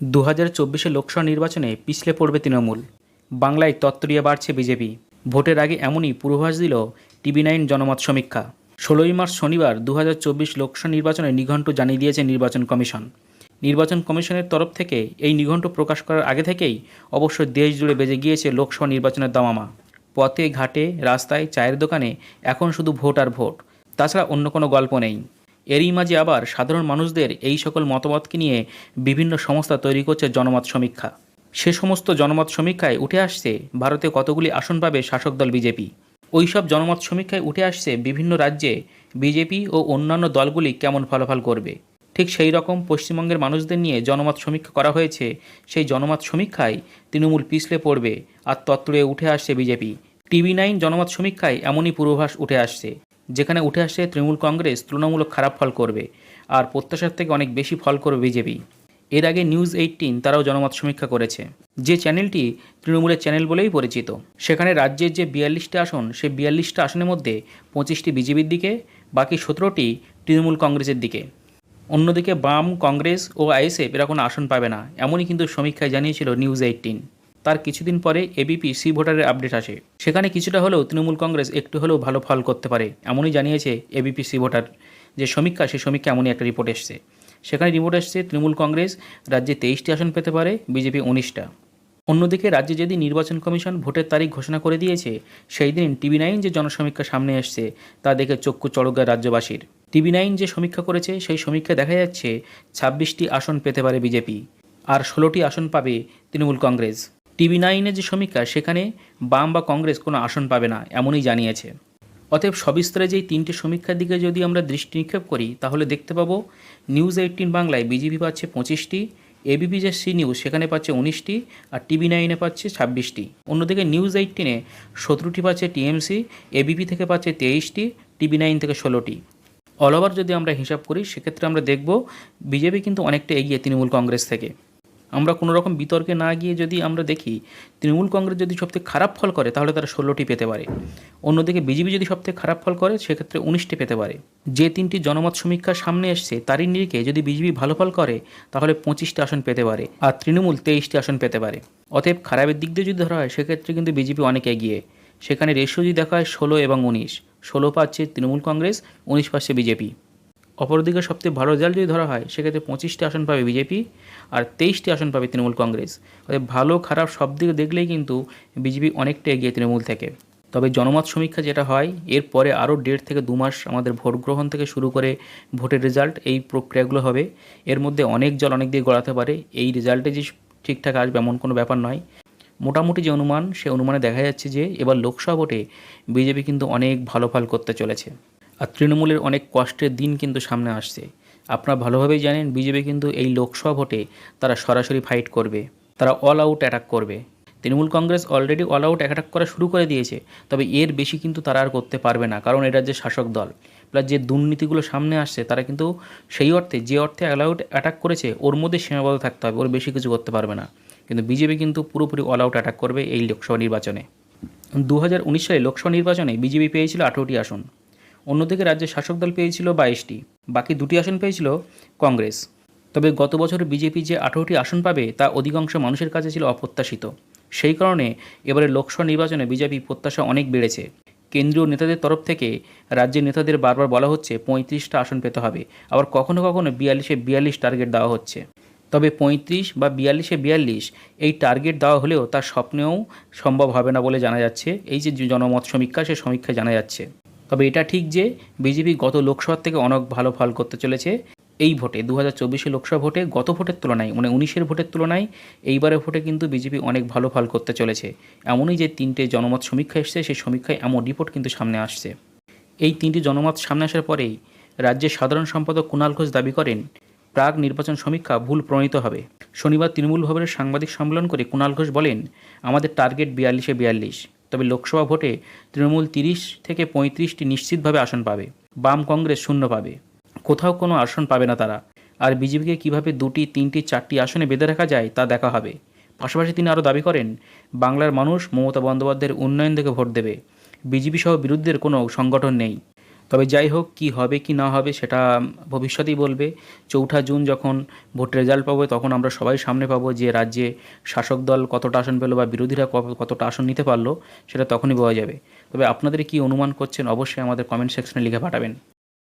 দু হাজার চব্বিশে লোকসভা নির্বাচনে পিছলে পড়বে তৃণমূল। বাংলায় তত্ত্বরিয়া বাড়ছে বিজেপি। ভোটের আগে এমনই পূর্বাভাস দিল টিভি নাইন জনমত সমীক্ষা। ষোলোই মার্চ শনিবার দু হাজার চব্বিশ লোকসভা নির্বাচনে নিঘণ্ট জানিয়ে দিয়েছে নির্বাচন কমিশন। নির্বাচন কমিশনের তরফ থেকে এই নিঘণ্ট প্রকাশ করার আগে থেকেই অবশ্য দেশ জুড়ে বেজে গিয়েছে লোকসভা নির্বাচনের দামামা। পথে ঘাটে, রাস্তায় চায়ের দোকানে এখন শুধু ভোট আর ভোট। তাছাড়া অন্য কোনো গল্প নেই। এরই মাঝে আবার সাধারণ মানুষদের এই সকল মতামতকে নিয়ে বিভিন্ন সংস্থা তৈরি করছে জনমত সমীক্ষা। সে সমস্ত জনমত সমীক্ষায় উঠে আসছে ভারতে কতগুলি আসন পাবে শাসক দল বিজেপি। ওইসব জনমত সমীক্ষায় উঠে আসছে বিভিন্ন রাজ্যে বিজেপি ও অন্যান্য দলগুলি কেমন ফলাফল করবে। ঠিক সেই রকম পশ্চিমবঙ্গের মানুষদের নিয়ে জনমত সমীক্ষা করা হয়েছে, সেই জনমত সমীক্ষায় তৃণমূল পিছলে পড়বে আর তত্ত্বে উঠে আসছে বিজেপি। টিভি নাইন জনমত সমীক্ষায় এমনই পূর্বাভাস উঠে আসছে। যেখানে উঠে আসছে তৃণমূল কংগ্রেস তুলনামূলক খারাপ ফল করবে আর প্রত্যাশার থেকে অনেক বেশি ফল করবে বিজেপি। এর আগে নিউজ এইটিন তারাও জনমত সমীক্ষা করেছে। যে চ্যানেলটি তৃণমূলের চ্যানেল বলেই পরিচিত। সেখানে রাজ্যের যে বিয়াল্লিশটা আসন, সেই বিয়াল্লিশটা আসনের মধ্যে পঁচিশটি বিজেপির দিকে, বাকি সতেরোটি তৃণমূল কংগ্রেসের দিকে। অন্যদিকে বাম, কংগ্রেস ও আইএসএফ এরা কোনো আসন পাবে না, এমনই কিন্তু সমীক্ষায় জানিয়েছিল নিউজ এইটিন তার কিছুদিন পরে এবিপি সি ভোটারের আপডেট আসে। সেখানে কিছুটা হলেও তৃণমূল কংগ্রেস একটু হলেও ভালো ফল করতে পারে, এমনই জানিয়েছে এবিপি সি ভোটার। যে সমীক্ষা সেই সমীক্ষা এমনই একটা রিপোর্ট এসছে। সেখানে রিপোর্ট এসছে, তৃণমূল কংগ্রেস রাজ্যে তেইশটি আসন পেতে পারে বিজেপি উনিশটা। অন্যদিকে রাজ্যে যদি নির্বাচন কমিশন ভোটের তারিখ ঘোষণা করে দিয়েছে, সেই দিন টিভি নাইন যে জনসমীক্ষা সামনে এসছে, তা দেখে চক্ষু চড়ক রাজ্যবাসীর। টিভি নাইন যে সমীক্ষা করেছে, সেই সমীক্ষা দেখা যাচ্ছে ছাব্বিশটি আসন পেতে পারে বিজেপি আর ষোলোটি আসন পাবে তৃণমূল কংগ্রেস। টিভি নাইনের যে সমীক্ষা, সেখানে বাম বা কংগ্রেস কোনো আসন পাবে না, এমনই জানিয়েছে। অতএব সবিস্তরে যেই তিনটে সমীক্ষার দিকে যদি আমরা দৃষ্টি নিক্ষেপ করি, তাহলে দেখতে পাবো নিউজ এইটিন বাংলায় বিজেপি পাচ্ছে পঁচিশটি এবিপি যে সি নিউজ সেখানে পাচ্ছে উনিশটি, আর টিভি নাইনে পাচ্ছে ছাব্বিশটি। অন্যদিকে নিউজ এইটিনে সতেরোটি পাচ্ছে টিএমসি এবিপি থেকে পাচ্ছে তেইশটি, টিভি নাইন থেকে ষোলোটি। অল ওভার যদি আমরা হিসাব করি, সেক্ষেত্রে আমরা দেখব বিজেপি কিন্তু অনেকটা এগিয়ে তৃণমূল কংগ্রেস থেকে। আমরা কোনো রকম বিতর্কে না গিয়ে যদি আমরা দেখি, তৃণমূল কংগ্রেস যদি সবথেকে খারাপ ফল করে, তাহলে তারা ষোলোটি পেতে পারে। অন্যদিকে বিজেপি যদি সবথেকে খারাপ ফল করে, সেক্ষেত্রে উনিশটি পেতে পারে। যে তিনটি জনমত সমীক্ষার সামনে এসছে, তারই নিরিখে যদি বিজেপি ভালো ফল করে, তাহলে পঁচিশটি আসন পেতে পারে আর তৃণমূল তেইশটি আসন পেতে পারে। অতএব খারাপের দিক দিয়ে যদি ধরা হয়, সেক্ষেত্রে কিন্তু বিজেপি অনেক এগিয়ে। সেখানে রেশিও যদি দেখা হয় ষোলো এবং উনিশ, ষোলো পাচ্ছে তৃণমূল কংগ্রেস, উনিশ পাচ্ছে বিজেপি। অপরদিকে সবচেয়ে ভালো রেজাল্ট যদি ধরা হয়, সেক্ষেত্রে পঁচিশটি আসন পাবে বিজেপি আর তেইশটি আসন পাবে তৃণমূল কংগ্রেস। অর্থাৎ ভালো, খারাপ সব দিকে দেখলেই কিন্তু বিজেপি অনেকটা এগিয়ে তৃণমূল থেকে। তবে জনমত সমীক্ষা যেটা হয় এরপরে আরও দেড় থেকে দু মাস আমাদের ভোট গ্রহণ থেকে শুরু করে ভোটের রেজাল্ট এই প্রক্রিয়াগুলো হবে। এর মধ্যে অনেক জল অনেক দিয়ে গড়াতে পারে। এই রেজাল্টে যে ঠিকঠাক আসবে এমন কোনো ব্যাপার নয়। মোটামুটি যে অনুমান, সে অনুমানে দেখা যাচ্ছে যে এবার লোকসভা ভোটে বিজেপি কিন্তু অনেক ভালো ফল করতে চলেছে। আর তৃণমূলের অনেক কষ্টের দিন কিন্তু সামনে আসছে। আপনারা ভালোভাবেই জানেন, বিজেপি কিন্তু এই লোকসভা ভোটে তারা সরাসরি ফাইট করবে, তারা অল আউট অ্যাটাক করবে। Trinamool Congress already all out attack করা শুরু করে দিয়েছে, তবে এর বেশি কিন্তু তারা আর করতে পারবে না, কারণ এটা যে শাসক দল প্লাস যে দুর্নীতিগুলো সামনে আসছে, তারা কিন্তু সেই অর্থে, যে অর্থে অল আউট অ্যাটাক করেছে, ওর মধ্যে সীমাবদ্ধ থাকতে হবে, ওর বেশি কিছু করতে পারবে না। কিন্তু বিজেপি কিন্তু পুরোপুরি অল আউট অ্যাটাক করবে এই লোকসভা নির্বাচনে। দু হাজার উনিশ সালে লোকসভা নির্বাচনে বিজেপি পেয়েছিল আঠেরোটি আসন। অন্যদিকে রাজ্যের শাসক দল পেয়েছিল বাইশটি, বাকি দুটি আসন পেয়েছিল কংগ্রেস। তবে গত বছর বিজেপি যে আঠেরোটি আসন পাবে, তা অধিকাংশ মানুষের কাছে ছিল অপ্রত্যাশিত। সেই কারণে এবারে লোকসভা নির্বাচনে বিজেপি প্রত্যাশা অনেক বেড়েছে। কেন্দ্রীয় নেতাদের তরফ থেকে রাজ্যের নেতাদের বারবার বলা হচ্ছে পঁয়ত্রিশটা আসন পেতে হবে। আবার কখনো কখনো বিয়াল্লিশে বিয়াল্লিশ টার্গেট দেওয়া হচ্ছে। তবে পঁয়ত্রিশ বা বিয়াল্লিশে বিয়াল্লিশ এই টার্গেট দেওয়া হলেও তার স্বপ্নেও সম্ভব হবে না বলে জানা যাচ্ছে। এই যে জনমত সমীক্ষা, সে সমীক্ষায় জানা যাচ্ছে। তবে এটা ঠিক যে বিজেপি গত লোকসভার থেকে অনেক ভালো ফল করতে চলেছে। এই ভোটে দু হাজার চব্বিশে লোকসভা ভোটে গত ভোটের তুলনায় মানে উনিশের ভোটের তুলনায় এইবারের ভোটে কিন্তু বিজেপি অনেক ভালো ফল করতে চলেছে। এমনই যে তিনটে জনমত সমীক্ষা এসছে, সেই সমীক্ষায় এমন রিপোর্ট কিন্তু সামনে আসছে। এই তিনটি জনমত সামনে আসার পরেই রাজ্যের সাধারণ সম্পাদক কুণাল ঘোষ দাবি করেন, প্রাক নির্বাচন সমীক্ষা ভুল প্রণীত হবে। শনিবার তৃণমূল ভবনের সাংবাদিক সম্মেলন করে কুণাল ঘোষ বলেন, আমাদের টার্গেট বিয়াল্লিশে বিয়াল্লিশ। তবে লোকসভা ভোটে তৃণমূল তিরিশ থেকে পঁয়ত্রিশটি নিশ্চিতভাবে আসন পাবে। বাম কংগ্রেস শূন্য পাবে। কোথাও কোনো আসন পাবে না তারা। আর বিজেপিকে কীভাবে দুটি, তিনটি, চারটি আসনে বেঁধে রাখা যায় তা দেখা হবে। পাশাপাশি তিনি আরও দাবি করেন, বাংলার মানুষ মমতা বন্দ্যোপাধ্যায়ের উন্নয়ন দেখে ভোট দেবে। বিজেপি সহ বিরুদ্ধের কোনো সংগঠন নেই। তবে যাই হোক, কি হবে, কি না হবে সেটা ভবিষ্যতেই বলবে। চৌঠা জুন যখন ভোট রেজাল্ট পাবো, তখন আমরা সবাই সামনে পাবো যে রাজ্যে শাসক দল কতটা আসন পেল বা বিরোধীরা কতটা আসন নিতে পারল, সেটা তখনই বোঝা যাবে। তবে আপনাদের কি অনুমান করছেন, অবশ্যই আমাদের কমেন্ট সেকশনে লিখে পাঠাবেন।